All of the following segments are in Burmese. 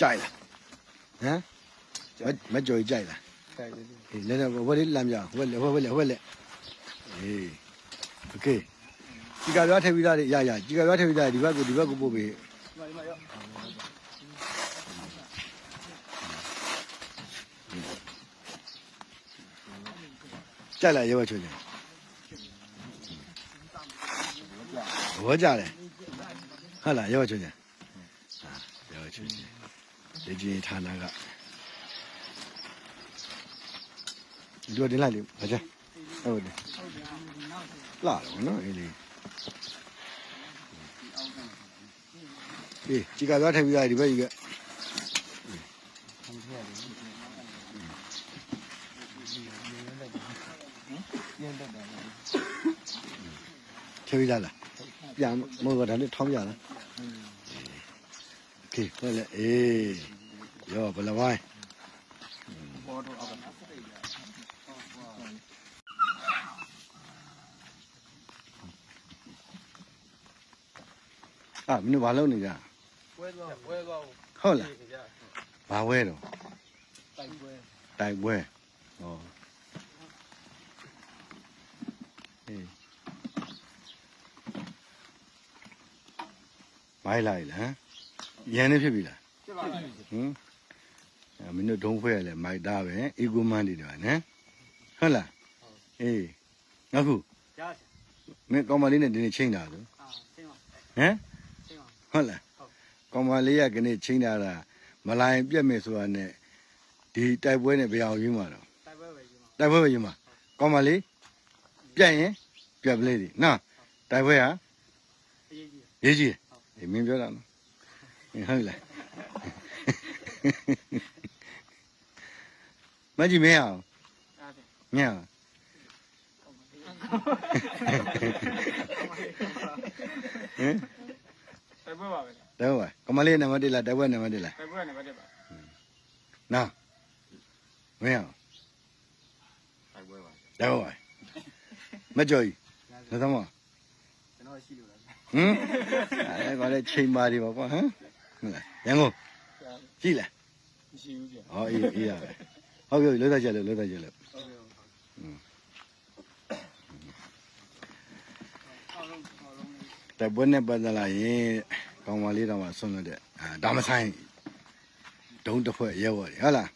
ကြိုက်လားဟမ်မမကြော်ကြီးကြိုက်လား တိုက်တယ် အေးလည်းလည်းဘယ်လေးလမ်းပြဟိုဘက်ဟိုဘက်ဟိုဘက်လက်အေးโอเคဒီကရွာထည့်ပြီးသားတွေရရဒီကရွာထည့်ပြီးသားဒီဘက်ကိုဒီဘက်ကိုပို့ပေးကြိုက်လားရေဘချိုးချင်ဘောကြတယ်ဟုတ်လားရေဘချိုးချင်ဟာရေဘချိုးချင် ဒီကြီးဌာနကဒီလိုတင်လိုက်လေဘာကြဟုတ်တယ်လာတော့နော်အေးလေးအေးជីကသွားထည့်ပြီးသားဒီဘက်ကြီးကပြင်းတတ်တယ်ထည့်ပြီးသားလားပြန်မဟုတ်တော့ဒါနဲ့ထောင်းပြလား thì có lẽ ê, giờ phải là vai à mình vào lâu này cả không là? Bà quê rồi. Tại quê. Ờ. Ồ bay lại là, hả? ရန်နေဖြစ်ပြီလားဖြစ်ပါလားဟင်အဲမင်းတို့ဒုံးဖွဲရလဲမိုက်သားပဲအီကိုမန်တွေတယ်နော်ဟုတ်လားအေးငါခုရစမင်းကောင်မလေးနဲ့ဒီနေ့ချိန်တာဆိုအာဆင်းပါဟမ်ဆင်းပါဟုတ်လားကောင်မလေးကဒီနေ့ချိန်တာတာမလိုင်းပြက်မယ်ဆိုတာနဲ့ဒီတိုက်ပွဲနဲ့ဘယ်အောင်ယူမှာတော့တိုက်ပွဲပဲယူမှာတိုက်ပွဲပဲယူမှာကောင်မလေးပြက်ရင်ပြက်ပလေးဒီနော်တိုက်ပွဲဟာအရေးကြီးရေးကြီးတယ်အေးမင်းပြောတာနော် ဟုတ်လားမကြည့်မင်းအောင်အားဖြင့်ညအောင်ဟင်တိုက်ပွဲပါပဲတော့ပါကမလေးနံပါတ်1လားတိုက်ပွဲနံပါတ်1လားတိုက်ပွဲနဲ့ပတ်သက်ပါနာမင်းအောင်တိုက်ပွဲပါတော့ပါမကြော်ကြီးလက်သမားကျွန်တော်ရှိလို့လားဟမ်အဲကောလည်းချိန်ပါဒီပါကွာဟမ် ဟုတ်လားရန်ကုန်ကြည့်လားမရှိဘူးကြာဟောအေးအေးရပဲဟုတ်ပြီလောသက်ချက်လို့လောသက်ချက်လို့ဟုတ်ကဲ့ဟုတ်အောင်လုံးအောင်လုံးတိုက်ပွဲနဲ့ပတ်သက်လာရင်ကောင်မလေးတော့မှဆွန့်တဲ့အာဒါမဆိုင်ဒုံးတစ်ဖွဲ့ရဲဝတ်ဟုတ်လား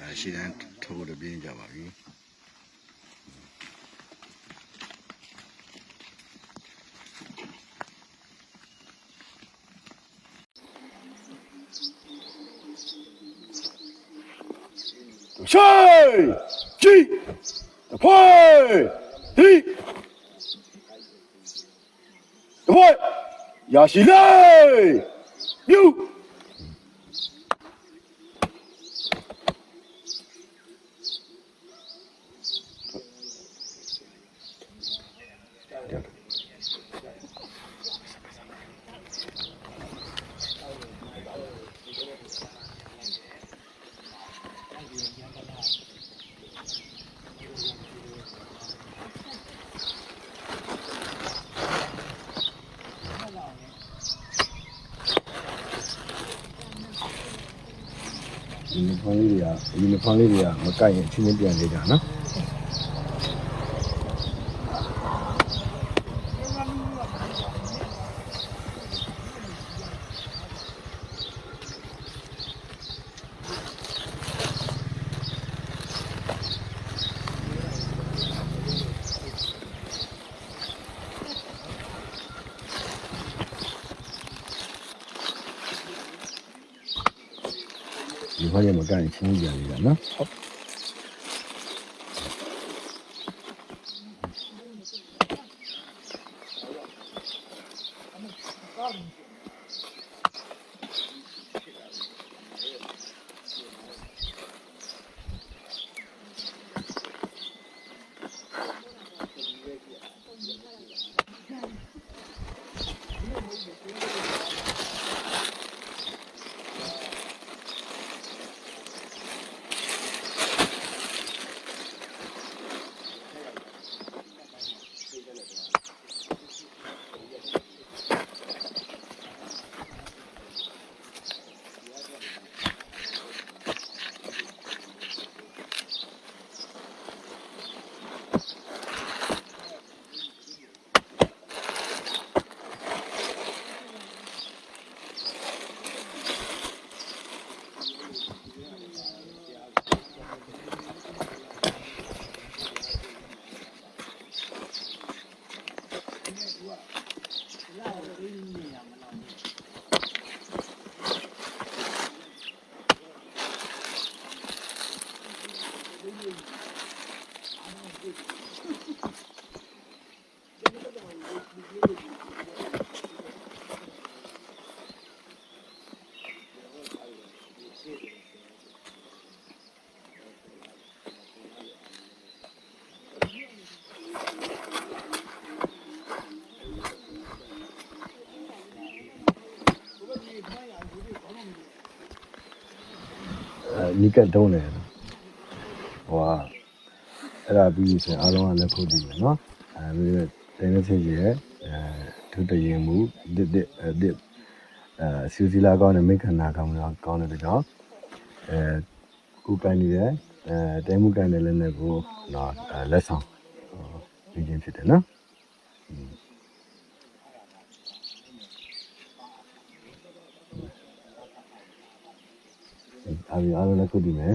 အဲရှိတန်းထိုးလို့ပြင်းကြပါပြီ ရှိကြည့်တဖွဲဒီတဖွဲရ ယူနီဖောင်းလေးတွေကယူနီဖောင်းလေးတွေကမကိုက်ရင်ချင်းချင်းပြန်နေကြနော် 块也没干，你轻一点，呢？ န်နေကြနော်ဟုတ်နီးကတ်တုံးတယ်ဟိုကအဲ့ဒါပြီးဆိုရင်အားလုံးကလည်းဖုတ်ပြီးမယ်နော်အဲပြီးတော့တိုင်းနေချင်းကြီးရဲ့အဲဒုတရင်မူတစ်တစ်အတစ်အဲစီစီလာကောင်းတဲ့မိခန္ဓာကောင်းတော့ကောင်းတဲ့ကြောင့်အဲကိုကိုင်းနေတယ်အဲတိုင်းမှုကိုင်းတဲ့လည်းနဲ့ကိုတော့အဲလက်ဆောင်ပြီးခြင်းဖြစ်တယ်နော် အားရအားလုံးလည်းခုတည်မယ်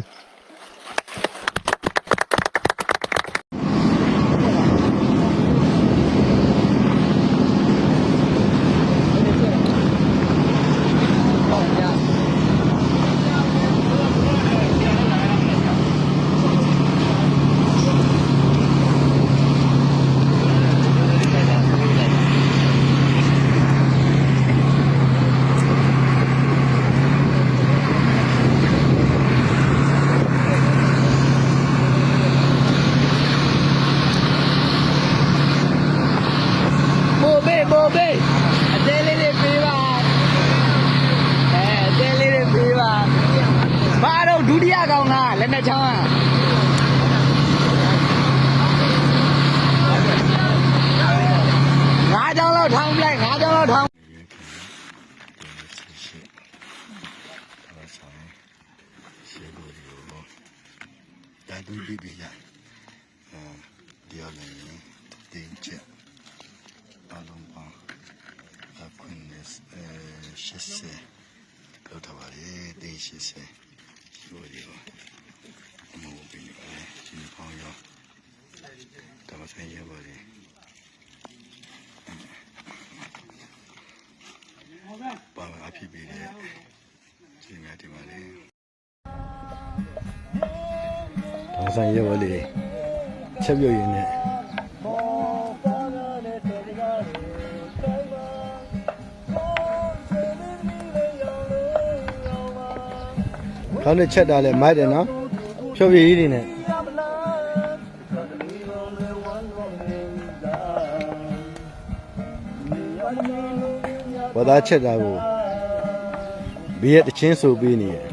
ပို့ပေးပို့ပေးအသေးလေးတွေပေးပါအဲအသေးလေးတွေပေးပါဘာတော့ဒုတိယကောင်ကလက်နဲ့ချော င်းอ่ะငါးကြောင်လောက်ထောင်းပလိုက်ငါးကြောင်လောက်ထောင်းတာတူပြီးပြီရအဲဒီအလည်းတင်ချက်အလုံးပါအခုနေအဲရှစ်ဆယ်လောက်ထားပါလေတင်ရှစ်ဆယ်ရှိလို့ရောအမောပြီးပါလေ ဒီပေါင်းရောတမဆိုင်ရပါလေပါအဖြစ်ပြီးတယ်ဒီမှာဒီမှာလေဒေါက်ဆိုင်ရက်ဝလေးချက်ပြုတ်ရင်းနဲ့ကောင်းတဲ့ချက်တာလဲမိုက်တယ်နော်ဖြောပြရေးတွေနဲ့ သာချက်တာကိုဘေးရဲ့တချင်းဆိုပေးနေတယ်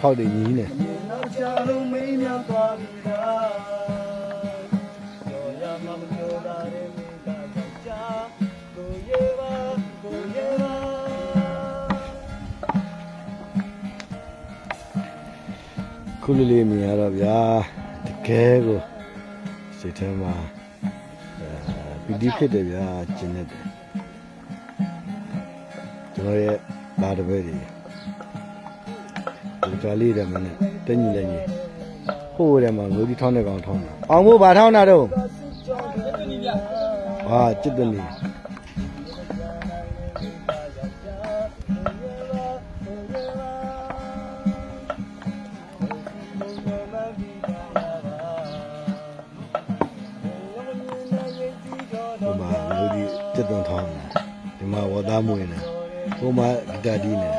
ဖောက်တွေညီးနေခုလေးလေးမြင်ရတော့ဗျာတကယ်ကိုစိတ်ထဲမှာပီတိဖြစ်တယ်ဗျာကျင်နေတယ်ကျွန်တော်ရဲ့ဒါတပည့်တွေ ကလေးတယ်မနဲ့တက်ညီလိုက်ညီဟိုးတယ်မှာငိုဒီထောင်းတဲ့ကောင်ထောင်းတာအောင်မို့ဘာထောင်းတာတော့ဟာจิตတနီဟိုမှာငိုဒီจิตသွန်ထောင်းတာဒီမှာဝသားမွေးနေဟိုမှာဂီတာတီးနေ